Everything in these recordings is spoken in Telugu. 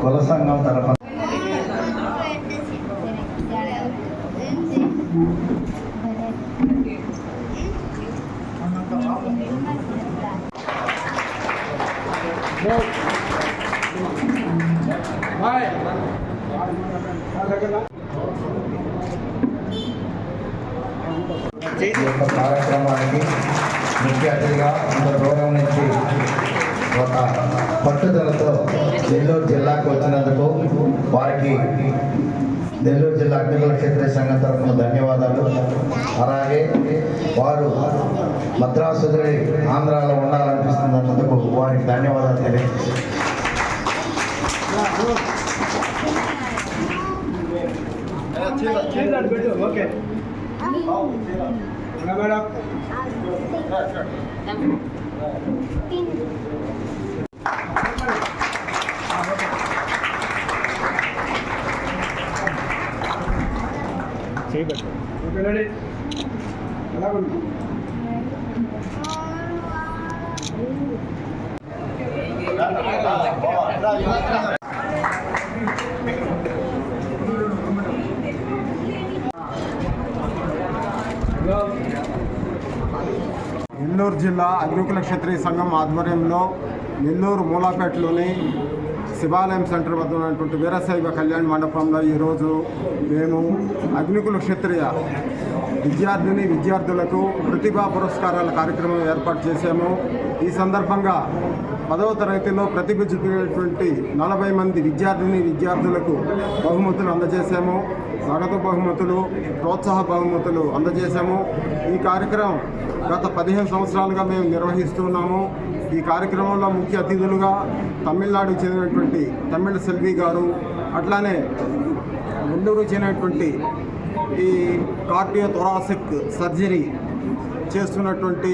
కుల సంఘం తరఫున ఈ యొక్క కార్యక్రమానికి ముఖ్య అతిథిగా అందరు దూరం నుంచి ఒక పట్టుదలతో నెల్లూరు జిల్లాకు వచ్చినందుకు వారికి నెల్లూరు జిల్లా అగ్నికుల క్షేత్ర సంఘం తరఫున ధన్యవాదాలు అలాగే వారు మద్రాసు వదిలి ఆంధ్రాలో ఉండాలనిపిస్తున్నందుకు వారికి ధన్యవాదాలు తెలియజేస్తాను okay madam okay ready Nellore జిల్లా అగ్నికుల క్షత్రియ సంఘం ఆధ్వర్యంలో నెల్లూరు మూలాపేటలోని శివాలయం సెంటర్ వద్ద ఉన్నటువంటి వీరశైవ కళ్యాణ మండపంలో ఈరోజు మేము అగ్నికుల క్షత్రియ విద్యార్థిని విద్యార్థులకు ప్రతిభా పురస్కారాల కార్యక్రమం ఏర్పాటు చేశాము. ఈ సందర్భంగా పదవ తరగతిలో ప్రతిభ చూపినటువంటి నలభై మంది విద్యార్థిని విద్యార్థులకు బహుమతులు అందజేశాము. నగదు బహుమతులు ప్రోత్సాహ బహుమతులు అందజేశాము. ఈ కార్యక్రమం గత పదిహేను సంవత్సరాలుగా మేము నిర్వహిస్తున్నాము ఈ కార్యక్రమంలో ముఖ్య అతిథులుగా తమిళనాడుకు చెందినటువంటి తమిళ సెల్వి గారు అట్లానే నెల్లూరు చెందినటువంటి ఈ కార్డియో థొరాసిక్ సర్జరీ చేస్తున్నటువంటి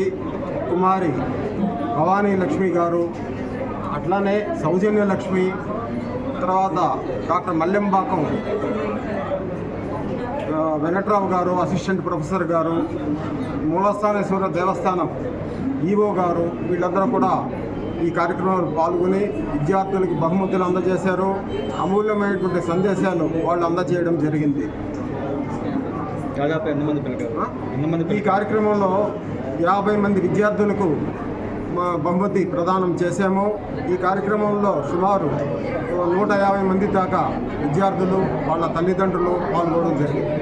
కుమారి భవానీ లక్ష్మి గారు అట్లానే సౌజన్య లక్ష్మి తర్వాత డాక్టర్ మల్లెంబాకం వెంకట్రావు గారు అసిస్టెంట్ ప్రొఫెసర్ గారు మూలస్థానేశ్వర దేవస్థానం ఈవో గారు వీళ్ళందరూ కూడా ఈ కార్యక్రమంలో పాల్గొని విద్యార్థులకు బహుమతులు అందజేశారు. అమూల్యమైనటువంటి సందేశాలు వాళ్ళు అందజేయడం జరిగింది. దాదాపు ఎంతమంది ఈ కార్యక్రమంలో యాభై మంది విద్యార్థులకు బహుమతి ప్రదానం చేశాము. ఈ కార్యక్రమంలో సుమారు నూట యాభై మంది దాకా విద్యార్థులు వాళ్ళ తల్లిదండ్రులు పాల్గొనడం జరిగింది.